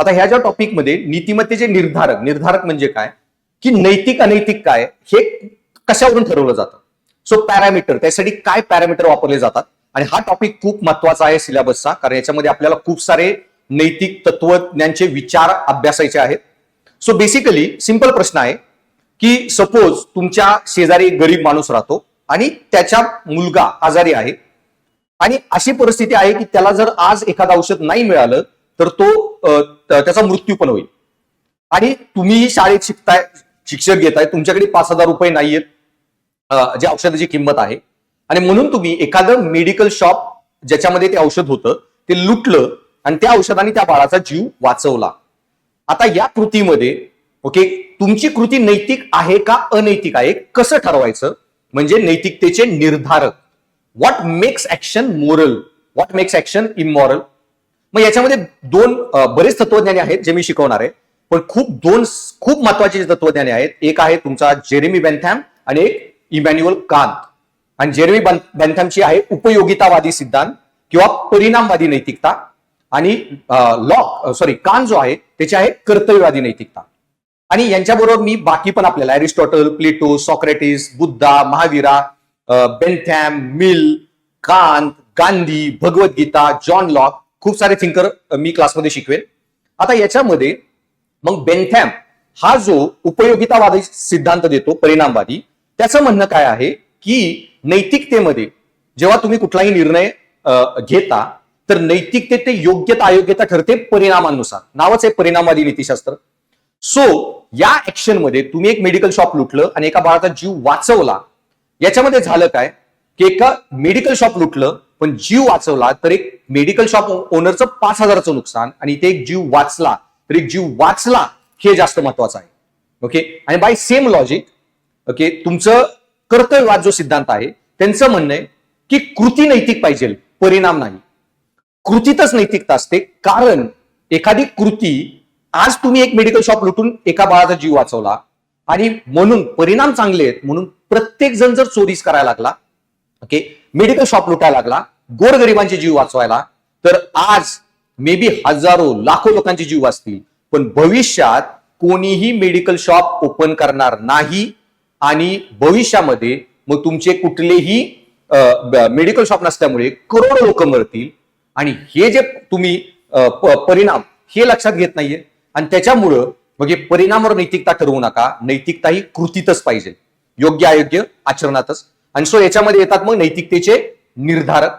आता ह्या ज्या टॉपिकमध्ये नीतिमत्तेचे निर्धारक निर्धारक म्हणजे काय? की नैतिक अनैतिक काय? हे कशावरून ठरवलं जातं? सो पॅरामीटर त्यासाठी काय पॅरामीटर वापरले जातात? आणि हा टॉपिक खूप महत्त्वाचा आहे सिलेबसचा कारण याच्यामध्ये आपल्याला खूप सारे नैतिक तत्वज्ञांचे विचार अभ्यासायचे आहेत. सो बेसिकली सिंपल प्रश्न आहे की सपोज तुमच्या शेजारी गरीब माणूस राहतो आणि त्याचा मुलगा आजारी आहे आणि अशी परिस्थिती आहे की त्याला जर आज एखादं औषध नाही मिळालं तर तो त्याचा मृत्यू पण होईल. आणि तुम्हीही शाळेत शिकताय शिक्षक घेताय तुमच्याकडे पाच हजार रुपये नाहीयेत जे औषधाची किंमत आहे. आणि म्हणून तुम्ही एखादं मेडिकल शॉप ज्याच्यामध्ये ते औषध होतं ते लुटलं आणि त्या औषधाने त्या बाळाचा जीव वाचवला. आता या कृतीमध्ये ओके तुमची कृती नैतिक आहे का अनैतिक आहे कसं ठरवायचं? म्हणजे नैतिकतेचे निर्धारक. What makes action moral what makes action immoral मग याच्यामध्ये दोन बरेच तत्वज्ञानी आहेत जे मी शिकवणार आहे. पण खूप दोन खूप महत्त्वाचे जे तत्वज्ञानी आहेत एक आहे तुमचा जेरेमी बेंथॅम आणि एक इमॅन्युअल कांत. आणि जेरेमी बेंथॅमची आहे उपयोगितावादी सिद्धांत किंवा परिणामवादी नैतिकता आणि लॉक सॉरी कान जो आहे त्याची आहे कर्तव्यवादी नैतिकता. आणि यांच्याबरोबर मी बाकी पण आपल्याला Aristotle Plato Socrates Buddha Mahavira Bentham Mill Kant Gandhi Bhagavad Gita John Locke खूप सारे थिंकर मी क्लासमध्ये शिकवेन. आता याच्यामध्ये मग बेंथॅम हा जो उपयोगितावादी सिद्धांत देतो परिणामवादी त्याचं म्हणणं काय आहे की नैतिकतेमध्ये जेव्हा तुम्ही कुठलाही निर्णय घेता तर नैतिकतेत ते योग्यता अयोग्यता ठरते परिणामानुसार. नावच आहे परिणामवादी नीतीशास्त्र. सो या ऍक्शनमध्ये तुम्ही एक मेडिकल शॉप लुटलं आणि एका बाळाचा जीव वाचवला. याच्यामध्ये झालं काय? की एका मेडिकल शॉप लुटलं पण जीव वाचवला तर एक मेडिकल शॉप ओनरचं पाच हजाराचं नुकसान आणि ते एक जीव वाचला तर एक जीव वाचला हे जास्त महत्वाचं आहे. ओके आणि बाय सेम लॉजिक ओके तुमचं कर्तव्यवाद जो सिद्धांत आहे त्यांचं म्हणणं आहे की कृती नैतिक पाहिजे परिणाम नाही. कृतीतच नैतिकता असते कारण एखादी कृती आज तुम्ही एक मेडिकल शॉप लुटून एका बाळाचा जीव वाचवला आणि म्हणून परिणाम चांगले आहेत म्हणून प्रत्येक जण जर चोरीस करायला लागला ओके मेडिकल शॉप लुटायला लागला. गोरगरिबांचे जीव वाचवायला. तर आज मे बी हजारो लाखो लोकांचे जीव वाचतील. पण भविष्यात कोणीही मेडिकल शॉप ओपन करणार नाही. आणि भविष्यामध्ये मग तुमचे कुठलेही मेडिकल शॉप नसल्यामुळे करोडो लोक मरतील. आणि हे जे तुम्ही परिणाम हे लक्षात घेत नाहीये. आणि त्याच्यामुळं मग हे परिणामावर नैतिकता ठरवू नका. नैतिकता ही कृतीतच पाहिजे. योग्य अयोग्य आचरणातच. आणि सो याच्यामध्ये येतात मग नैतिकतेचे निर्धारक.